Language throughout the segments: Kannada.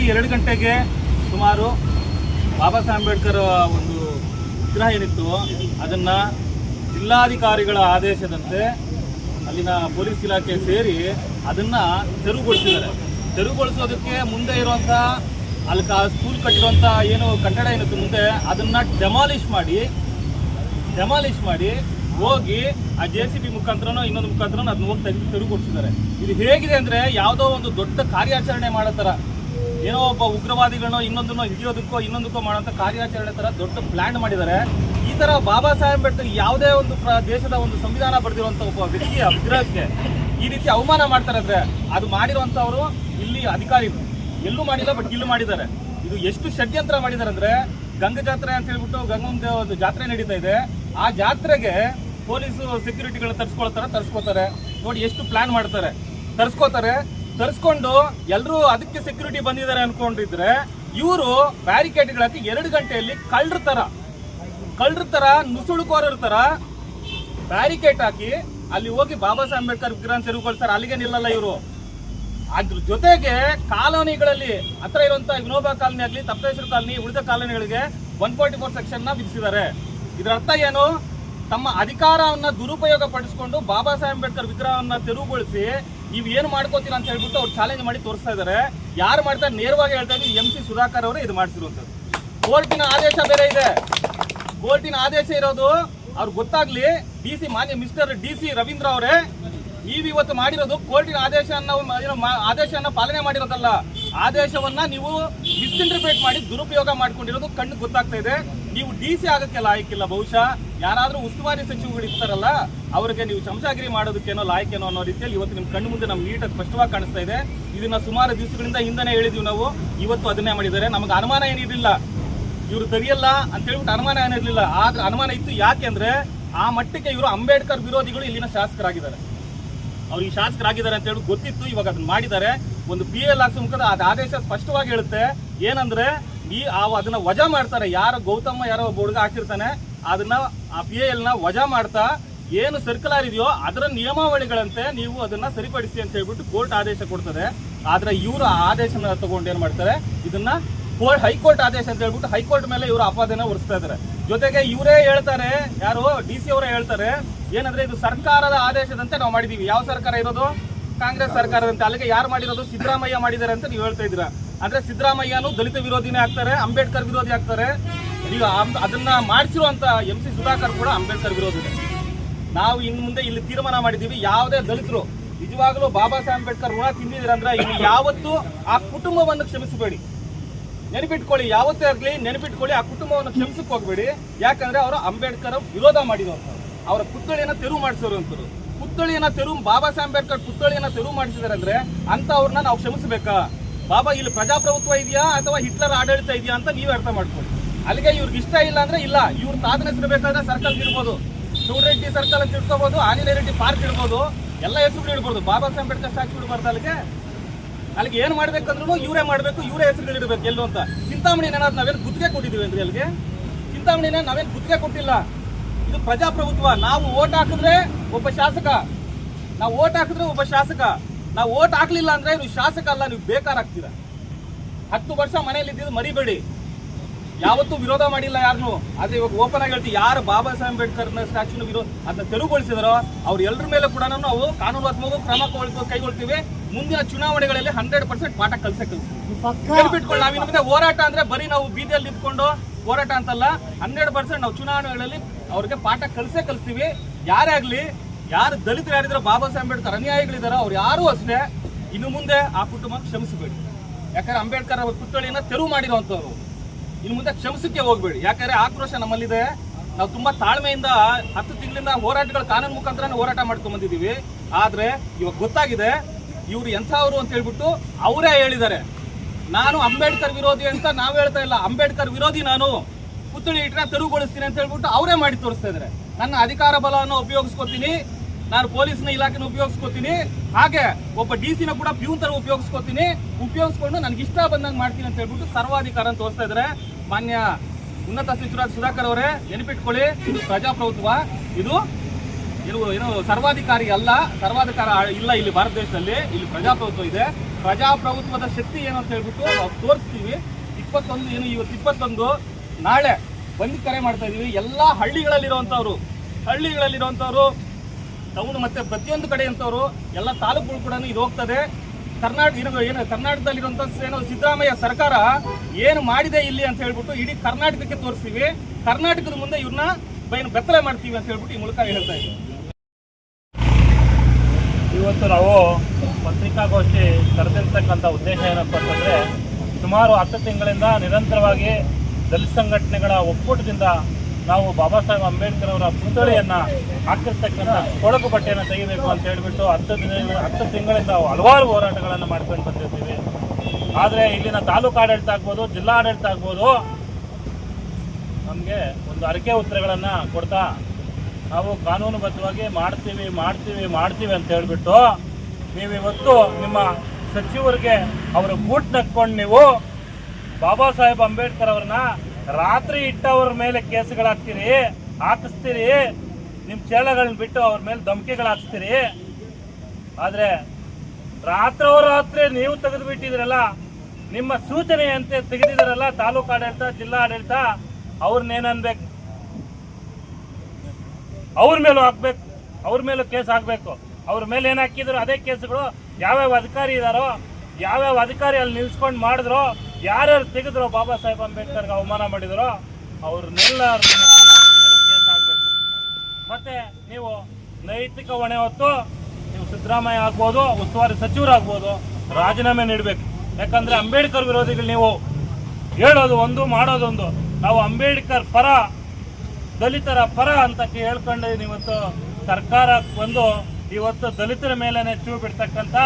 ರಾತ್ರಿ ಎರಡು ಗಂಟೆಗೆ ಸುಮಾರು ಬಾಬಾ ಸಾಹೇಬ್ ಅಂಬೇಡ್ಕರ್ ಒಂದು ವಿಗ್ರಹ ಏನಿತ್ತು, ಅದನ್ನ ಜಿಲ್ಲಾಧಿಕಾರಿಗಳ ಆದೇಶದಂತೆ ಅಲ್ಲಿನ ಪೊಲೀಸ್ ಇಲಾಖೆ ಸೇರಿ ಅದನ್ನ ತೆರವುಗೊಳಿಸಿದ್ದಾರೆ. ತೆರವುಗೊಳಿಸೋದಕ್ಕೆ ಮುಂದೆ ಇರುವಂತ ಅಲ್ಲಿ ಸ್ಕೂಲ್ ಕಟ್ಟಿರುವಂತ ಏನು ಕಟ್ಟಡ ಏನಿತ್ತು ಮುಂದೆ, ಅದನ್ನ ಡೆಮಾಲಿಷ್ ಮಾಡಿ ಡೆಮಾಲಿಷ್ ಮಾಡಿ ಹೋಗಿ ಆ ಜೆ ಸಿ ಬಿ ಮುಖಾಂತರನೋ ಇನ್ನೊಂದು ಮುಖಾಂತರ ಅದನ್ನ ಹೋಗಿ ತೆರವುಗೊಳಿಸಿದ್ದಾರೆ. ಇದು ಹೇಗಿದೆ ಅಂದ್ರೆ ಯಾವುದೋ ಒಂದು ದೊಡ್ಡ ಕಾರ್ಯಾಚರಣೆ ಮಾಡೋ ಥರ ಏನೋ ಒಬ್ಬ ಉಗ್ರವಾದಿಗಳನ್ನೋ ಇನ್ನೊಂದನ್ನೋ ಹಿಡಿಯೋದಕ್ಕೋ ಇನ್ನೊಂದಕ್ಕೋ ಮಾಡೋಂಥ ಕಾರ್ಯಾಚರಣೆ ಥರ ದೊಡ್ಡ ಪ್ಲಾನ್ ಮಾಡಿದ್ದಾರೆ. ಈ ಥರ ಬಾಬಾ ಸಾಹೇಬ್ ಅಂಬೇಡ್ಕರ್ ಯಾವುದೇ ಒಂದು ದೇಶದ ಒಂದು ಸಂವಿಧಾನ ಬರೆದಿರುವಂಥ ಒಬ್ಬ ವ್ಯಕ್ತಿಯ ವಿಗ್ರಹಕ್ಕೆ ಈ ರೀತಿ ಅವಮಾನ ಮಾಡ್ತಾರೆ ಅಂದ್ರೆ ಅದು ಮಾಡಿರುವಂಥವರು ಇಲ್ಲಿ ಅಧಿಕಾರಿಗಳು. ಎಲ್ಲೂ ಮಾಡಿಲ್ಲ ಬಟ್ ಇಲ್ಲಿ ಮಾಡಿದ್ದಾರೆ. ಇದು ಎಷ್ಟು ಷಡ್ಯಂತ್ರ ಮಾಡಿದ್ದಾರೆ ಅಂದ್ರೆ ಗಂಗಾ ಜಾತ್ರೆ ಅಂತ ಹೇಳ್ಬಿಟ್ಟು ಗಂಗಮ್ಮ ದೇವ ಒಂದು ಜಾತ್ರೆ ನಡೀತಾ ಇದೆ. ಆ ಜಾತ್ರೆಗೆ ಪೊಲೀಸು ಸೆಕ್ಯೂರಿಟಿಗಳನ್ನ ತರ್ಸ್ಕೊಳ್ತಾರೆ ತರ್ಸ್ಕೊತಾರೆ ನೋಡಿ ಎಷ್ಟು ಪ್ಲಾನ್ ಮಾಡ್ತಾರೆ. ತರ್ಸ್ಕೊತಾರೆ ತರ್ಸ್ಕೊಂಡು ಎಲ್ಲರೂ ಅದಕ್ಕೆ ಸೆಕ್ಯೂರಿಟಿ ಬಂದಿದ್ದಾರೆ ಅನ್ಕೊಂಡಿದ್ರೆ ಇವರು ಬ್ಯಾರಿಕೇಡ್ಗಳಾಕಿ ಎರಡು ಗಂಟೆಯಲ್ಲಿ ಕಳ್ಳರ ತರ ಕಳ್ಳರ ತರ, ನುಸುಳುಕೋರರ ತರ ಬ್ಯಾರಿಕೇಡ್ ಹಾಕಿ ಅಲ್ಲಿ ಹೋಗಿ ಬಾಬಾ ಸಾಹೇಬ್ ಅಂಬೇಡ್ಕರ್ ವಿಗ್ರಹ ತೆರವುಗೊಳಿಸ್ತಾರೆ. ಅಲ್ಲಿಗೆ ನಿಲ್ಲಲ್ಲ ಇವರು. ಅದ್ರ ಜೊತೆಗೆ ಕಾಲೋನಿಗಳಲ್ಲಿ ಹತ್ರ ಇರುವಂತ ವಿನೋಬಾ ಕಾಲೋನಿ ಆಗಲಿ ತಪ್ಪೇಶ್ವರ ಕಾಲೋನಿ, ಉಳಿದ ಕಾಲೋನಿಗಳಿಗೆ ಒನ್ ಫಾರ್ಟಿ ಫೋರ್ ಸೆಕ್ಷನ್ನ ವಿಧಿಸಿದ್ದಾರೆ. ಇದರ ಅರ್ಥ ಏನು? ತಮ್ಮ ಅಧಿಕಾರವನ್ನ ದುರುಪಯೋಗ ಪಡಿಸಿಕೊಂಡು ಬಾಬಾ ಸಾಹೇಬ್ ಅಂಬೇಡ್ಕರ್ ವಿಗ್ರಹವನ್ನ ತೆರವುಗೊಳಿಸಿ ನೀವು ಏನು ಮಾಡ್ಕೋತೀರ ಅಂತ ಹೇಳ್ಬಿಟ್ಟು ಅವ್ರು ಚಾಲೆಂಜ್ ಮಾಡಿ ತೋರಿಸ್ತಾ ಇದ್ದಾರೆ ಯಾರು ಮಾಡ್ತಾರೆ ನೇರವಾಗಿ ಹೇಳ್ತಾ ಇದ್ದೀವಿ ಎಂ ಸಿ ಸುಧಾಕರ್ ಅವರೇ ಇದು ಮಾಡಿಸಿರುವಂಥದ್ದು. ಕೋರ್ಟಿನ ಆದೇಶ ಬೇರೆ ಇದೆ. ಕೋರ್ಟಿನ ಆದೇಶ ಇರೋದು ಅವ್ರು ಗೊತ್ತಾಗ್ಲಿ ಡಿ ಸಿ ಮಾನ್ಯ ಮಿಸ್ಟರ್ ಡಿ ಸಿ ರವೀಂದ್ರ ಅವರೇ, ನೀವು ಇವತ್ತು ಮಾಡಿರೋದು ಕೋರ್ಟಿನ ಆದೇಶವನ್ನು ಆದೇಶನ ಪಾಲನೆ ಮಾಡಿರೋದಲ್ಲ. ಆದೇಶವನ್ನ ನೀವು ಮಿಸ್ಇಂಟರ್ಪ್ರೇಟ್ ಮಾಡಿ ದುರುಪಯೋಗ ಮಾಡ್ಕೊಂಡಿರೋದು ಕಣ್ಣು ಗೊತ್ತಾಗ್ತಾ ಇದೆ. ನೀವು ಡಿ ಸಿ ಆಗಕ್ಕೆ ಆಯ್ಕಿಲ್ಲ ಬಹುಶಃ. ಯಾರಾದ್ರೂ ಉಸ್ತುವಾರಿ ಸಚಿವಗಳು ಇರ್ತಾರಲ್ಲ, ಅವರಿಗೆ ನೀವು ಚಮಚಾಗಿರಿ ಮಾಡೋದಕ್ಕೇನೋ ಲಾಯಕೇನೋ ಅನ್ನೋ ರೀತಿಯಲ್ಲಿ ಇವತ್ತು ನಿಮ್ಮ ಕಣ್ಣು ಮುಂದೆ ನಮ್ಗೆ ನೀಟಾಗಿ ಸ್ಪಷ್ಟವಾಗಿ ಕಾಣಿಸ್ತಾ ಇದೆ. ಇದನ್ನ ಸುಮಾರು ದಿವಸಗಳಿಂದ ಹಿಂದನೇ ಹೇಳಿದ್ವಿ ನಾವು. ಇವತ್ತು ಅದನ್ನೇ ಮಾಡಿದ್ದಾರೆ. ನಮಗೆ ಅನುಮಾನ ಏನಿರಲಿಲ್ಲ. ಇವರು ಸರಿಯಲ್ಲ ಅಂತ ಹೇಳ್ಬಿಟ್ಟು ಅನುಮಾನ ಏನಿರಲಿಲ್ಲ. ಆದ್ರೆ ಅನುಮಾನ ಇತ್ತು ಯಾಕೆ ಅಂದ್ರೆ, ಆ ಮಟ್ಟಕ್ಕೆ ಇವರು ಅಂಬೇಡ್ಕರ್ ವಿರೋಧಿಗಳು ಇಲ್ಲಿನ ಶಾಸಕರಾಗಿದ್ದಾರೆ. ಅವ್ರು ಈ ಶಾಸಕರಾಗಿದ್ದಾರೆ ಅಂತ ಹೇಳಿ ಗೊತ್ತಿತ್ತು. ಇವಾಗ ಅದನ್ನ ಮಾಡಿದ್ದಾರೆ. ಒಂದು ಪಿ ಎಲ್ ಆಕ್ಸ್ ಮುಖದ ಅದು ಆದೇಶ ಸ್ಪಷ್ಟವಾಗಿ ಹೇಳುತ್ತೆ. ಏನಂದ್ರೆ, ಈ ಆ ಅದನ್ನ ವಜಾ ಮಾಡ್ತಾರೆ. ಯಾರು ಗೌತಮ ಯಾರೋ ಹುಡುಗ ಹಾಕಿರ್ತಾನೆ. ಅದನ್ನ ಆ ಪಿ ಎಲ್ನ ವಜಾ ಮಾಡ್ತಾ ಏನು ಸರ್ಕುಲರ್ ಇದೆಯೋ ಅದರ ನಿಯಮಾವಳಿಗಳಂತೆ ನೀವು ಅದನ್ನ ಸರಿಪಡಿಸಿ ಅಂತ ಹೇಳ್ಬಿಟ್ಟು ಕೋರ್ಟ್ ಆದೇಶ ಕೊಡ್ತದೆ. ಆದ್ರೆ ಇವರು ಆ ಆದೇಶನ ತಗೊಂಡು ಏನ್ ಮಾಡ್ತಾರೆ? ಇದನ್ನ ಕೋರ್ಟ್ ಹೈಕೋರ್ಟ್ ಆದೇಶ ಅಂತ ಹೇಳ್ಬಿಟ್ಟು ಹೈಕೋರ್ಟ್ ಮೇಲೆ ಇವರು ಅಪಾದನೆ ಹೊರಿಸ್ತಾ ಇದ್ದಾರೆ ಜೊತೆಗೆ ಇವರೇ ಹೇಳ್ತಾರೆ, ಯಾರು? ಡಿ ಸಿ ಅವರೇ ಹೇಳ್ತಾರೆ, ಏನಂದ್ರೆ ಇದು ಸರ್ಕಾರದ ಆದೇಶದಂತೆ ನಾವು ಮಾಡಿದೀವಿ. ಯಾವ ಸರ್ಕಾರ ಇರೋದು? ಕಾಂಗ್ರೆಸ್ ಸರ್ಕಾರದಂತೆ. ಅಲ್ಲಿಗೆ ಯಾರು ಮಾಡಿರೋದು? ಸಿದ್ದರಾಮಯ್ಯ ಮಾಡಿದ್ದಾರೆ ಅಂತ ನೀವು ಹೇಳ್ತಾ ಇದ್ದೀರಾ. ಅಂದ್ರೆ ಸಿದ್ದರಾಮಯ್ಯನು ದಲಿತ ವಿರೋಧಿನೇ ಆಗ್ತಾರೆ, ಅಂಬೇಡ್ಕರ್ ವಿರೋಧಿ ಆಗ್ತಾರೆ. ಈಗ ಅದನ್ನ ಮಾಡಿಸಿರುವಂತ ಎಂ ಸಿ ಸುಧಾಕರ್ ಕೂಡ ಅಂಬೇಡ್ಕರ್ ವಿರೋಧಿದೆ ನಾವು ಇನ್ನು ಮುಂದೆ ಇಲ್ಲಿ ತೀರ್ಮಾನ ಮಾಡಿದೀವಿ ಯಾವುದೇ ದಲಿತರು, ನಿಜವಾಗ್ಲೂ ಬಾಬಾ ಸಾಹೇಬ್ ಅಂಬೇಡ್ಕರ್ ಋಣ ತಿಂದಿದ್ದೀರಂದ್ರೆ ಇಲ್ಲಿ ಯಾವತ್ತೂ ಆ ಕುಟುಂಬವನ್ನು ಕ್ಷಮಿಸಬೇಡಿ. ನೆನಪಿಟ್ಕೊಳ್ಳಿ, ಯಾವತ್ತೇ ಆಗಲಿ ನೆನಪಿಟ್ಕೊಳ್ಳಿ, ಆ ಕುಟುಂಬವನ್ನು ಕ್ಷಮಿಸಕ್ಕೆ ಹೋಗ್ಬೇಡಿ. ಯಾಕಂದ್ರೆ ಅವರು ಅಂಬೇಡ್ಕರ್ ವಿರೋಧ ಮಾಡಿದವರು. ಅವರ ಪುತ್ಥಳಿಯನ್ನ ತೆರವು ಮಾಡಿಸಿರುವಂತರು ಪುತ್ಥಳಿಯನ್ನ ತೆರವು ಬಾಬಾ ಸಾಹೇಬ್ ಅಂಬೇಡ್ಕರ್ ಪುತ್ಥಳಿಯನ್ನ ತೆರವು ಮಾಡಿಸಿದಾರೆ ಅಂದ್ರೆ ಅಂತವ್ರನ್ನ ನಾವು ಕ್ಷಮಿಸಬೇಕಾ? ಬಾಬಾ, ಇಲ್ಲಿ ಪ್ರಜಾಪ್ರಭುತ್ವ ಇದೆಯಾ ಅಥವಾ ಹಿಟ್ಲರ್ ಆಡಳಿತ ಇದೆಯಾ ಅಂತ ನೀವೇ ಅರ್ಥ ಮಾಡ್ಕೊಳ್ಳಿ. ಅಲ್ಲಿಗೆ ಇವ್ರಿಗೆ ಇಷ್ಟ ಇಲ್ಲ ಅಂದ್ರೆ ಇಲ್ಲ. ಇವ್ರ ತಾತನ ಹೆಸರು ಬೇಕಾದ್ರೆ ಸರ್ಕಲ್ ಇಡ್ಬೋದು. ಶಿವರೆಡ್ಡಿ ಸರ್ಕಲ್ ಅಂತ ಇಟ್ಕೋಬಹುದು ಆಂಜನೇಯ ರೆಡ್ಡಿ ಪಾರ್ಕ್ ಇಡ್ಬೋದು. ಎಲ್ಲ ಹೆಸರುಗಳು ಇಡ್ಬೋದು. ಬಾಬಾ ಸಾಹೇಬ್ ಅಂಬೇಡ್ಕರ್ ಇಡಬಾರ್ದು ಅಲ್ಲಿಗೆ. ಅಲ್ಲಿಗೆ ಏನ್ ಮಾಡ್ಬೇಕಂದ್ರೂ ಇವರೇ ಮಾಡ್ಬೇಕು, ಇವರೇ ಹೆಸರುಗಳು ಇಡಬೇಕು ಎಲ್ಲೋ ಅಂತ. ಚಿಂತಾಮಣಿ ಏನಾದ್ರು ನಾವೇನು ಗುತ್ತಿಗೆ ಕೊಟ್ಟಿದ್ದೀವಿ ಅಂದ್ರೆ ಅಲ್ಲಿಗೆ? ಚಿಂತಾಮಣಿನ ನಾವೇನು ಗುತ್ತಿಗೆ ಕೊಟ್ಟಿಲ್ಲ. ಇದು ಪ್ರಜಾಪ್ರಭುತ್ವ. ನಾವು ಓಟ್ ಹಾಕಿದ್ರೆ ಒಬ್ಬ ಶಾಸಕ. ನಾವು ಓಟ್ ಹಾಕಿದ್ರೆ ಒಬ್ಬ ಶಾಸಕ. ನಾವು ಓಟ್ ಹಾಕ್ಲಿಲ್ಲ ಅಂದ್ರೆ ನೀವು ಶಾಸಕ ಅಲ್ಲ, ನೀವು ಬೇಕಾರಾಗ್ತೀರಾ ಹತ್ತು ವರ್ಷ ಮನೆಯಲ್ಲಿ ಇದ್ದಿದ್ದು ಮರಿಬೇಡಿ. ಯಾವತ್ತೂ ವಿರೋಧ ಮಾಡಿಲ್ಲ ಯಾರನ್ನು ಆದ್ರೆ ಇವಾಗ ಓಪನ್ ಆಗಿ ಹೇಳ್ತೀವಿ ಯಾರು ಬಾಬಾ ಸಾಹೇಬ್ ಅಂಬೇಡ್ಕರ್ ಸ್ಟ್ಯಾಚ್ಯೂನ ವಿರೋಧ ಅದನ್ನ ತೆರವುಗೊಳಿಸಿದಾರೋ ಅವ್ರ ಎಲ್ಲರ ಮೇಲೆ ಕೂಡ ನಾವು ಕಾನೂನಾತ್ಮಕ ಕ್ರಮ ಕೈಗೊಳ್ತೀವಿ- ಮುಂದಿನ ಚುನಾವಣೆಗಳಲ್ಲಿ ಹಂಡ್ರೆಡ್ ಪರ್ಸೆಂಟ್ ಪಾಠ ಕಲ್ಸಕ್ಕೆ ಕಲಿಸ್ತೀವಿ ನಾವಿನ ಹೋರಾಟ ಅಂದ್ರೆ ಬರೀ ನಾವು ಬೀದಿಯಲ್ಲಿ ನಿಂತ್ಕೊಂಡು ಹೋರಾಟ ಅಂತಲ್ಲ ಹಂಡ್ರೆಡ್ ಪರ್ಸೆಂಟ್ ನಾವು ಚುನಾವಣೆಗಳಲ್ಲಿ ಅವ್ರಿಗೆ ಪಾಠ ಕಲ್ಸೇ ಕಲಿಸ್ತೀವಿ. ಯಾರೇ ಆಗ್ಲಿ ಯಾರು ದಲಿತರು ಯಾರಿದ್ರು ಬಾಬಾ ಸಾಹೇಬ್ ಅಂಬೇಡ್ಕರ್ ಅನುಯಾಯಿಗಳಿದಾರೋ ಅವ್ರು ಯಾರೂ ಅಷ್ಟೇ ಇನ್ನು ಮುಂದೆ ಆ ಕುಟುಂಬ ಕ್ಷಮಿಸಬೇಡಿ. ಯಾಕಂದ್ರೆ ಅಂಬೇಡ್ಕರ್ ಅವ್ರ ಪುತ್ಥಳಿಯನ್ನ ತೆರವು ಮಾಡಿರುವಂತವ್ರು ಇನ್ನು ಮುಂದೆ ಕ್ಷಮಿಸಕ್ಕೆ ಹೋಗ್ಬೇಡಿ. ಯಾಕಂದ್ರೆ ಆಕ್ರೋಶ ನಮ್ಮಲ್ಲಿದೆ. ನಾವು ತುಂಬಾ ತಾಳ್ಮೆಯಿಂದ ಹತ್ತು ತಿಂಗಳಿಂದ ಹೋರಾಟಗಳು ಕಾನೂನು ಮುಖಾಂತರ ಹೋರಾಟ ಮಾಡ್ಕೊಂಡ್ ಬಂದಿದ್ದೀವಿ. ಆದ್ರೆ ಇವಾಗ ಗೊತ್ತಾಗಿದೆ, ಇವ್ರು ಎಂಥವ್ರು ಅಂತ ಹೇಳ್ಬಿಟ್ಟು ಅವರೇ ಹೇಳಿದ್ದಾರೆ. ನಾನು ಅಂಬೇಡ್ಕರ್ ವಿರೋಧಿ ಅಂತ ನಾವು ಹೇಳ್ತಾ ಇಲ್ಲ. ಅಂಬೇಡ್ಕರ್ ವಿರೋಧಿ ನಾನು. ಪುತ್ತಳಿ ಇಟ್ಟರೆ ತೆರವುಗೊಳಿಸ್ತೀನಿ ಅಂತ ಹೇಳ್ಬಿಟ್ಟು ಅವರೇ ಮಾಡಿ ತೋರಿಸ್ತಾ ಇದ್ದಾರೆ. ನನ್ನ ಅಧಿಕಾರ ಬಲವನ್ನು ಉಪಯೋಗಿಸ್ಕೊತೀನಿ. ನಾನು ಪೊಲೀಸ್ನ ಇಲಾಖೆನ ಉಪಯೋಗಿಸ್ಕೊತೀನಿ. ಹಾಗೆ ಒಬ್ಬ ಡಿ ಸಿನ ಕೂಡ ಪ್ಯೂನ್ ತರ ಉಪಯೋಗಿಸ್ಕೋತೀನಿ. ಉಪಯೋಗಿಸ್ಕೊಂಡು ನನಗೆ ಇಷ್ಟ ಬಂದಂಗೆ ಮಾಡ್ತೀನಿ ಅಂತ ಹೇಳ್ಬಿಟ್ಟು ಸರ್ವಾಧಿಕಾರ ತೋರಿಸ್ತಾ ಇದ್ದಾರೆ ಮಾನ್ಯ ಉನ್ನತ ಸಚಿವರಾದ ಸುಧಾಕರ್ ಅವರೇ, ನೆನಪಿಟ್ಕೊಳ್ಳಿ ಪ್ರಜಾಪ್ರಭುತ್ವ. ಇದು ಇದು ಏನು ಸರ್ವಾಧಿಕಾರಿ ಅಲ್ಲ, ಸರ್ವಾಧಿಕಾರ ಇಲ್ಲ ಇಲ್ಲಿ ಭಾರತ ದೇಶದಲ್ಲಿ, ಇಲ್ಲಿ ಪ್ರಜಾಪ್ರಭುತ್ವ ಇದೆ. ಪ್ರಜಾಪ್ರಭುತ್ವದ ಶಕ್ತಿ ಏನು ಅಂತ ಹೇಳ್ಬಿಟ್ಟು ನಾವು ತೋರಿಸ್ತೀವಿ. ಇಪ್ಪತ್ತೊಂದು, ಏನು ಇವತ್ತು ಇಪ್ಪತ್ತೊಂದು, ನಾಳೆ ಬಂದು ಕರೆ ಮಾಡ್ತಾ ಇದೀವಿ. ಎಲ್ಲ ಹಳ್ಳಿಗಳಲ್ಲಿರುವಂಥವ್ರು ಹಳ್ಳಿಗಳಲ್ಲಿರುವಂಥವ್ರು ಟೌನ್ ಮತ್ತೆ ಪ್ರತಿಯೊಂದು ಕಡೆ ಅಂತವರು ಎಲ್ಲ ತಾಲೂಕುಗಳು ಕೂಡ ಇದು ಹೋಗ್ತದೆ. ಕರ್ನಾಟಕ ಇರೋ ಏನು ಕರ್ನಾಟಕದಲ್ಲಿರುವಂಥ ಏನು ಸಿದ್ದರಾಮಯ್ಯ ಸರ್ಕಾರ ಏನು ಮಾಡಿದೆ ಇಲ್ಲಿ ಅಂತ ಹೇಳ್ಬಿಟ್ಟು ಇಡೀ ಕರ್ನಾಟಕಕ್ಕೆ ತೋರಿಸ್ತೀವಿ. ಕರ್ನಾಟಕದ ಮುಂದೆ ಇವ್ರನ್ನ ಬೈನ್ ಬೆತ್ತಲೆ ಮಾಡ್ತೀವಿ ಅಂತ ಹೇಳ್ಬಿಟ್ಟು ಈ ಮೂಲಕ ಹೇಳ್ತಾ ಇದ್ದೀವಿ ಇವತ್ತು ನಾವು ಪತ್ರಿಕಾಗೋಷ್ಠಿ ಕರೆದಿರ್ತಕ್ಕಂಥ ಉದ್ದೇಶ ಏನಪ್ಪ ಅಂತಂದರೆ ಸುಮಾರು ಹತ್ತು ತಿಂಗಳಿಂದ ನಿರಂತರವಾಗಿ ದಲಿತ ಸಂಘಟನೆಗಳ ಒಕ್ಕೂಟದಿಂದ ನಾವು ಬಾಬಾ ಸಾಹೇಬ್ ಅಂಬೇಡ್ಕರ್ ಅವರ ಪುತ್ಥಳಿಯನ್ನು ಹಾಕಿರ್ತಕ್ಕಂಥ ಕೊಳಕು ಬಟ್ಟೆಯನ್ನು ತೆಗಿಬೇಕು ಅಂತ ಹೇಳಿಬಿಟ್ಟು ಹತ್ತು ದಿನ, ಹತ್ತು ತಿಂಗಳಿಂದ ಹಲವಾರು ಹೋರಾಟಗಳನ್ನು ಮಾಡ್ಕೊಂಡು ಬಂದಿರ್ತೀವಿ ಆದರೆ ಇಲ್ಲಿನ ತಾಲೂಕು ಆಡಳಿತ ಆಗ್ಬೋದು, ಜಿಲ್ಲಾ ಆಡಳಿತ ಆಗ್ಬೋದು, ನಮಗೆ ಒಂದು ಅರಿಕೆ ಉತ್ತರಗಳನ್ನು ಕೊಡ್ತಾ ನಾವು ಕಾನೂನುಬದ್ಧವಾಗಿ ಮಾಡ್ತೀವಿ ಮಾಡ್ತೀವಿ ಮಾಡ್ತೀವಿ ಅಂತ ಹೇಳ್ಬಿಟ್ಟು ನೀವು ಇವತ್ತು ನಿಮ್ಮ ಸಚಿವರಿಗೆ ಅವರ ಬೂಟ್ ನಕ್ಕೊಂಡು ನೀವು ಬಾಬಾ ಸಾಹೇಬ್ ಅಂಬೇಡ್ಕರ್ ಅವ್ರನ್ನ ರಾತ್ರಿ ಇಟ್ಟವ್ರ ಮೇಲೆ ಕೇಸುಗಳಾಗ್ತೀರಿ ಹಾಕಿಸ್ತೀರಿ ನಿಮ್ಮ ಚೇಳಗಳನ್ನ ಬಿಟ್ಟು ಅವ್ರ ಮೇಲೆ ಧಮಕಿಗಳು ಹಾಕ್ಸ್ತೀರಿ. ಆದರೆ ರಾತ್ರೋ ನೀವು ತೆಗೆದು ಬಿಟ್ಟಿದ್ರಲ್ಲ ನಿಮ್ಮ ಸೂಚನೆಯಂತೆ ತೆಗೆದಿದ್ರಲ್ಲ ತಾಲೂಕು ಆಡಳಿತ, ಜಿಲ್ಲಾ ಆಡಳಿತ ಅವ್ರನ್ನೇನನ್ಬೇಕು ಅವ್ರ ಮೇಲೂ ಹಾಕ್ಬೇಕು, ಅವ್ರ ಮೇಲೂ ಕೇಸ್ ಹಾಕಬೇಕು. ಅವ್ರ ಮೇಲೆ ಏನು ಹಾಕಿದ್ರು, ಅದೇ ಕೇಸುಗಳು ಯಾವ್ಯಾವ ಅಧಿಕಾರಿ ಇದಾರೋ, ಯಾವ್ಯಾವ ಅಧಿಕಾರಿ ಅಲ್ಲಿ ನಿಲ್ಸ್ಕೊಂಡು ಮಾಡಿದ್ರು ಯಾರ್ಯಾರು ತೆಗೆದ್ರು ಬಾಬಾ ಸಾಹೇಬ್ ಅಂಬೇಡ್ಕರ್ಗೆ ಅವಮಾನ ಮಾಡಿದರೋ ಅವ್ರನ್ನೆಲ್ಲ ಹಾಕ್ಬೇಕು ಮತ್ತೆ ನೀವು ನೈತಿಕ ಹೊಣೆ ಹೊತ್ತು ನೀವು ಸಿದ್ದರಾಮಯ್ಯ ಆಗ್ಬೋದು, ಉಸ್ತುವಾರಿ ಸಚಿವರಾಗ್ಬೋದು, ರಾಜೀನಾಮೆ ನೀಡಬೇಕು. ಯಾಕಂದ್ರೆ ಅಂಬೇಡ್ಕರ್ ವಿರೋಧಿಗಳು ನೀವು ಹೇಳೋದು ಒಂದು ಮಾಡೋದೊಂದು ನಾವು ಅಂಬೇಡ್ಕರ್ ಪರ, ದಲಿತರ ಪರ ಅಂತ ಹೇಳ್ಕೊಂಡು ಇವತ್ತು ಸರ್ಕಾರ ಬಂದು, ಇವತ್ತು ದಲಿತರ ಮೇಲೇನೆ ಚೂ ಬಿಡ್ತಕ್ಕಂಥ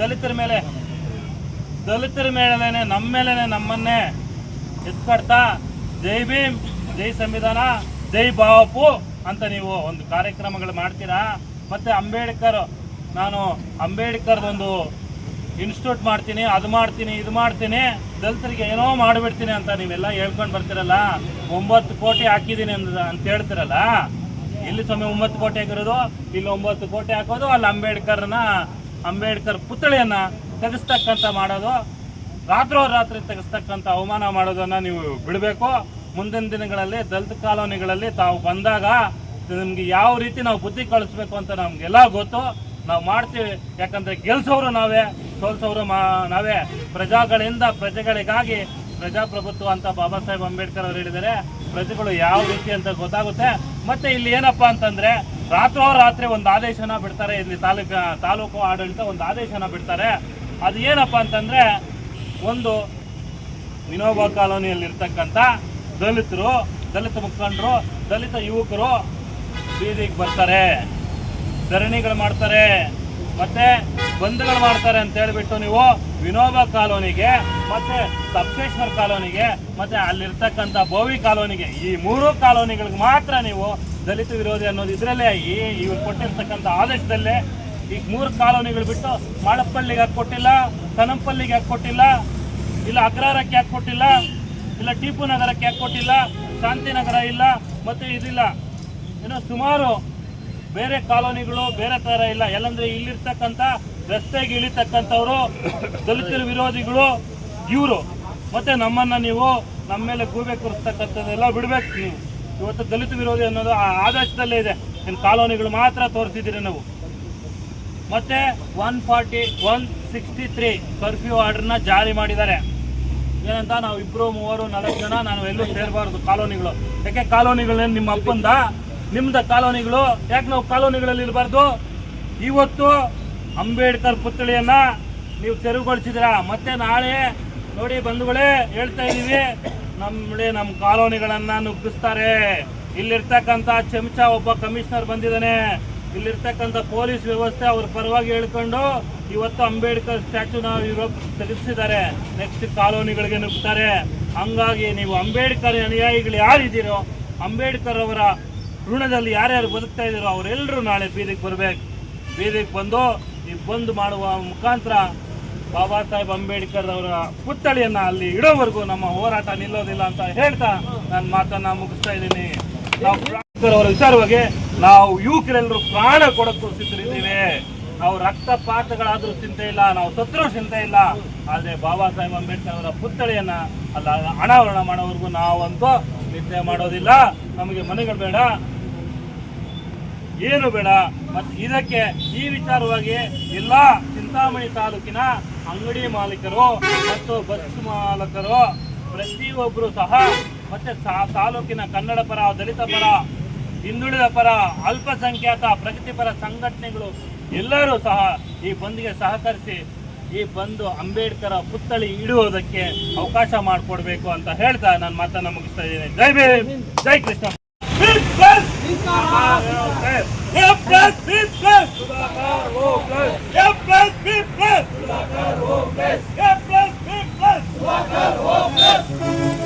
ದಲಿತರ ಮೇಲೆ ದಲಿತರ ಮೇಲೇನೆ ನಮ್ಮ ಮೇಲೇನೆ, ನಮ್ಮನ್ನೇ ಎತ್ಕಡ್ತಾ, ಜೈ ಭೀಮ್, ಜೈ ಸಂವಿಧಾನ, ಜೈ ಬಾಪು ಅಂತ ನೀವು ಒಂದು ಕಾರ್ಯಕ್ರಮಗಳು ಮಾಡ್ತೀರಾ? ಮತ್ತೆ ಅಂಬೇಡ್ಕರ್, ನಾನು ಅಂಬೇಡ್ಕರ್ದೊಂದು ಇನ್ಸ್ಟಿಟ್ಯೂಟ್ ಮಾಡ್ತೀನಿ, ಅದು ಮಾಡ್ತೀನಿ, ಇದು ಮಾಡ್ತೀನಿ, ದಲಿತರಿಗೆ ಏನೋ ಮಾಡಿಬಿಡ್ತೀನಿ ಅಂತ ನೀವೆಲ್ಲ ಹೇಳ್ಕೊಂಡು ಬರ್ತೀರಲ್ಲ? ಒಂಬತ್ತು ಕೋಟಿ ಹಾಕಿದ್ದೀನಿ ಅಂತ ಅಂತ ಹೇಳ್ತೀರಲ್ಲ? ಇಲ್ಲಿ ಸ್ವಾಮಿ ಒಂಬತ್ತು ಕೋಟಿ ಹಾಕಿರೋದು? ಇಲ್ಲಿ ಒಂಬತ್ತು ಕೋಟಿ ಹಾಕೋದು, ಅಲ್ಲಿ ಅಂಬೇಡ್ಕರ್ನ, ಅಂಬೇಡ್ಕರ್ ಪುತ್ಥಳಿಯನ್ನ ತೆಗೆಸ್ತಕ್ಕಂಥ ಮಾಡೋದು ರಾತ್ರೋ ರಾತ್ರಿ ತೆಗೆಸ್ತಕ್ಕಂಥ ಅವಮಾನ ಮಾಡೋದನ್ನು ನೀವು ಬಿಡಬೇಕು. ಮುಂದಿನ ದಿನಗಳಲ್ಲಿ, ದಲಿತ ಕಾಲೋನಿಗಳಲ್ಲಿ ತಾವು ಬಂದಾಗ ನಿಮಗೆ ಯಾವ ರೀತಿ ನಾವು ಬುದ್ಧಿ ಕಳಿಸ್ಬೇಕು ಅಂತ ನಮಗೆಲ್ಲ ಗೊತ್ತು. ನಾವು ಮಾಡ್ತೀವಿ. ಯಾಕಂದರೆ ಗೆಲ್ಸೋರು ನಾವೇ, ಸೋಲ್ಸೋರು ಮಾ, ನಾವೇ. ಪ್ರಜಾಗಳಿಂದ ಪ್ರಜೆಗಳಿಗಾಗಿ ಪ್ರಜಾಪ್ರಭುತ್ವ ಅಂತ ಬಾಬಾ ಸಾಹೇಬ್ ಅಂಬೇಡ್ಕರ್ ಅವರು ಹೇಳಿದ್ದಾರೆ. ಪ್ರಜೆಗಳು ಯಾವ ರೀತಿ ಅಂತ ಗೊತ್ತಾಗುತ್ತೆ. ಮತ್ತೆ ಇಲ್ಲಿ ಏನಪ್ಪ ಅಂತಂದ್ರೆ ರಾತ್ರೋ ರಾತ್ರಿ ಒಂದು ಆದೇಶನ ಬಿಡ್ತಾರೆ. ಇಲ್ಲಿ ತಾಲೂಕು ತಾಲೂಕು ಆಡಳಿತ ಒಂದು ಆದೇಶನ ಬಿಡ್ತಾರೆ. ಅದು ಏನಪ್ಪ ಅಂತಂದ್ರೆ ಒಂದು ವಿನೋಬಾ ಕಾಲೋನಿಯಲ್ಲಿ ಇರ್ತಕ್ಕಂಥ ದಲಿತರು, ದಲಿತ ಮುಖಂಡರು, ದಲಿತ ಯುವಕರು ಬೀದಿಗೆ ಬರ್ತಾರೆ. ಧರಣಿಗಳು ಮಾಡ್ತಾರೆ. ಮತ್ತೆ ಬಂದ್ಗಳು ಮಾಡ್ತಾರೆ ಅಂತ ಹೇಳ್ಬಿಟ್ಟು ನೀವು ವಿನೋಬಾ ಕಾಲೋನಿಗೆ, ಮತ್ತೆ ಸಪ್ತೇಶ್ವರ ಕಾಲೋನಿಗೆ, ಮತ್ತೆ ಅಲ್ಲಿರ್ತಕ್ಕಂಥ ಭೋವಿ ಕಾಲೋನಿಗೆ, ಈ ಮೂರು ಕಾಲೋನಿಗಳಿಗೆ ಮಾತ್ರ ನೀವು ದಲಿತ ವಿರೋಧಿ ಅನ್ನೋದು ಇದರಲ್ಲೇ ಈ ಇವ್ರು ಕೊಟ್ಟಿರ್ತಕ್ಕಂಥ ಆದೇಶದಲ್ಲೇ ಈಗ ಮೂರು ಕಾಲೋನಿಗಳು ಬಿಟ್ಟು ಮಾಳಪ್ಪಳ್ಳಿಗೆ ಯಾಕೆ ಕೊಟ್ಟಿಲ್ಲ, ಕನಂಪಲ್ಲಿಗೆ ಯಾಕೆ ಕೊಟ್ಟಿಲ್ಲ, ಇಲ್ಲ ಅಗ್ರಹಾರಕ್ಕೆ ಯಾಕೆ ಕೊಟ್ಟಿಲ್ಲ, ಇಲ್ಲ ಟೀಪು ನಗರಕ್ಕೆ ಯಾಕೆ ಕೊಟ್ಟಿಲ್ಲ, ಶಾಂತಿನಗರ ಇಲ್ಲ, ಮತ್ತೆ ಇದಿಲ್ಲ. ಏನೋ ಸುಮಾರು ಬೇರೆ ಕಾಲೋನಿಗಳು ಬೇರೆ ತರ ಇಲ್ಲ. ಎಲ್ಲಂದ್ರೆ ಇಲ್ಲಿರ್ತಕ್ಕಂಥ, ರಸ್ತೆಗೆ ಇಳಿತಕ್ಕಂಥವ್ರು, ದಲಿತರ ವಿರೋಧಿಗಳು, ಇವರು. ಮತ್ತೆ ನಮ್ಮನ್ನ ನೀವು ನಮ್ಮ ಮೇಲೆ ಗೂಬೆ ಕೂರಿಸ್ತಕ್ಕಂಥದ್ದೆಲ್ಲ ಬಿಡ್ಬೇಕು ನೀವು. ಇವತ್ತು ದಲಿತ ವಿರೋಧಿ ಅನ್ನೋದು ಆ ಆದೇಶದಲ್ಲೇ ಇದೆ. ಇನ್ನು ಕಾಲೋನಿಗಳು ಮಾತ್ರ ತೋರಿಸಿದ್ದೀರಿ ನಾವು. ಮತ್ತೆ one forty one sixty three curfew ಆರ್ಡರ್ನ ಜಾರಿ ಮಾಡಿದ್ದಾರೆ. ಏನಂತ ನಾವು ಇಬ್ರು ಮೂವರು, ನಾಲ್ಕು ಜನ, ನಾನು ಎಲ್ಲೂ ಸೇರಬಾರ್ದು ಕಾಲೋನಿಗಳು. ಯಾಕೆ ಕಾಲೋನಿಗಳನ್ನ ನಿಮ್ಮ ಅಪ್ಪಂದ? ನಿಮ್ದ ಕಾಲೋನಿಗಳು. ಯಾಕೆ ನಾವು ಕಾಲೋನಿಗಳಲ್ಲಿ ಇರಬಾರ್ದು? ಇವತ್ತು ಅಂಬೇಡ್ಕರ್ ಪುತ್ಥಳಿಯನ್ನ ನೀವು ತೆರವುಗೊಳಿಸಿದಿರ ಮತ್ತೆ ನಾಳೆ, ನೋಡಿ ಬಂಧುಗಳೇ, ಹೇಳ್ತಾ ಇದೀವಿ ನಮ್ಮಳೆ ನಮ್ಮ ಕಾಲೋನಿಗಳನ್ನ ನುಗ್ಗಿಸ್ತಾರೆ. ಇಲ್ಲಿರ್ತಕ್ಕಂಥ ಚಮಚ ಒಬ್ಬ ಕಮಿಷನರ್ ಬಂದಿದ್ದಾನೆ. ಇಲ್ಲಿರ್ತಕ್ಕಂಥ ಪೊಲೀಸ್ ವ್ಯವಸ್ಥೆ ಅವ್ರ ಪರವಾಗಿ ಹೇಳ್ಕೊಂಡು ಇವತ್ತು ಅಂಬೇಡ್ಕರ್ ಸ್ಟ್ಯಾಚ್ಯೂನ ಇವರು ತೆಗೆಸಿದ್ದಾರೆ. ನೆಕ್ಸ್ಟ್ ಕಾಲೋನಿಗಳಿಗೆ ನುಗ್ತಾರೆ. ಹಂಗಾಗಿ ನೀವು ಅಂಬೇಡ್ಕರ್ ಅನುಯಾಯಿಗಳು ಯಾರಿದ್ದೀರೋ, ಅಂಬೇಡ್ಕರ್ ಅವರ ಋಣದಲ್ಲಿ ಯಾರ್ಯಾರು ಬದುಕ್ತಾ ಇದ್ದೀರೋ ಅವರೆಲ್ಲರೂ ನಾಳೆ ಬೀದಿಗೆ ಬರಬೇಕು. ಬೀದಿಗೆ ಬಂದು ಈ ಬಂದ್ ಮಾಡುವ ಮುಖಾಂತರ ಬಾಬಾ ಸಾಹೇಬ್ ಅಂಬೇಡ್ಕರ್ ಅವರ ಪುತ್ಥಳಿಯನ್ನ ಅಲ್ಲಿ ಇಡೋವರೆಗೂ ನಮ್ಮ ಹೋರಾಟ ನಿಲ್ಲೋದಿಲ್ಲ ಅಂತ ಹೇಳ್ತಾ ನನ್ನ ಮಾತನ್ನ ಮುಗಿಸ್ತಾ ಇದ್ದೀನಿ. ನಾವು ಅವರ ವಿಚಾರವಾಗಿ ನಾವು ಯುವಕರೆಲ್ಲರೂ ಪ್ರಾಣ ಕೊಡಕ್ಕೂ ಸಿದ್ಧರಿದ್ದೇವೆ. ನಾವು ರಕ್ತಪಾತಗಳಾದ್ರೂ ಚಿಂತೆ ಇಲ್ಲ, ನಾವು ಸತ್ರು ಚಿಂತೆ ಇಲ್ಲ. ಆದರೆ ಬಾಬಾ ಸಾಹೇಬ್ ಅಂಬೇಡ್ಕರ್ ಅವರ ಪುತ್ಥಳಿಯನ್ನ ಅಲ್ಲ, ಅನಾವರಣ ಮಾಡೋವರೆಗೂ ನಾವಂತೂ ನಿದ್ದೆ ಮಾಡೋದಿಲ್ಲ. ನಮಗೆ ಮನೆಗಳು ಬೇಡ, ಏನು ಬೇಡ. ಮತ್ತು ಇದಕ್ಕೆ ಈ ವಿಚಾರವಾಗಿ ಎಲ್ಲ ಚಿಂತಾಮಣಿ ತಾಲೂಕಿನ ಅಂಗಡಿ ಮಾಲೀಕರು ಮತ್ತು ಬಸ್ ಮಾಲಕರು ಪ್ರತಿಯೊಬ್ಬರು ಸಹ ಮತ್ತೆ ತಾಲೂಕಿನ ಕನ್ನಡ ಪರ, ದಲಿತ ಪರ ಹಿಂದುಳಿದ ಪರ ಅಲ್ಪಸಂಖ್ಯಾತ ಪ್ರಗತಿಪರ ಸಂಘಟನೆಗಳು ಎಲ್ಲರೂ ಸಹ ಈ ಬಂದ್ಗೆ ಸಹಕರಿಸಿ ಈ ಬಂದು ಅಂಬೇಡ್ಕರ್ ಪುತ್ಥಳಿ ಇಡುವುದಕ್ಕೆ ಅವಕಾಶ ಮಾಡಿಕೊಡ್ಬೇಕು ಅಂತ ಹೇಳ್ತಾ ನಾನು ಮಾತನ್ನ ಮುಗಿಸ್ತಾ ಇದ್ದೀನಿ ಜೈ ಭೀಮ್ ಜೈ ಕೃಷ್ಣ Big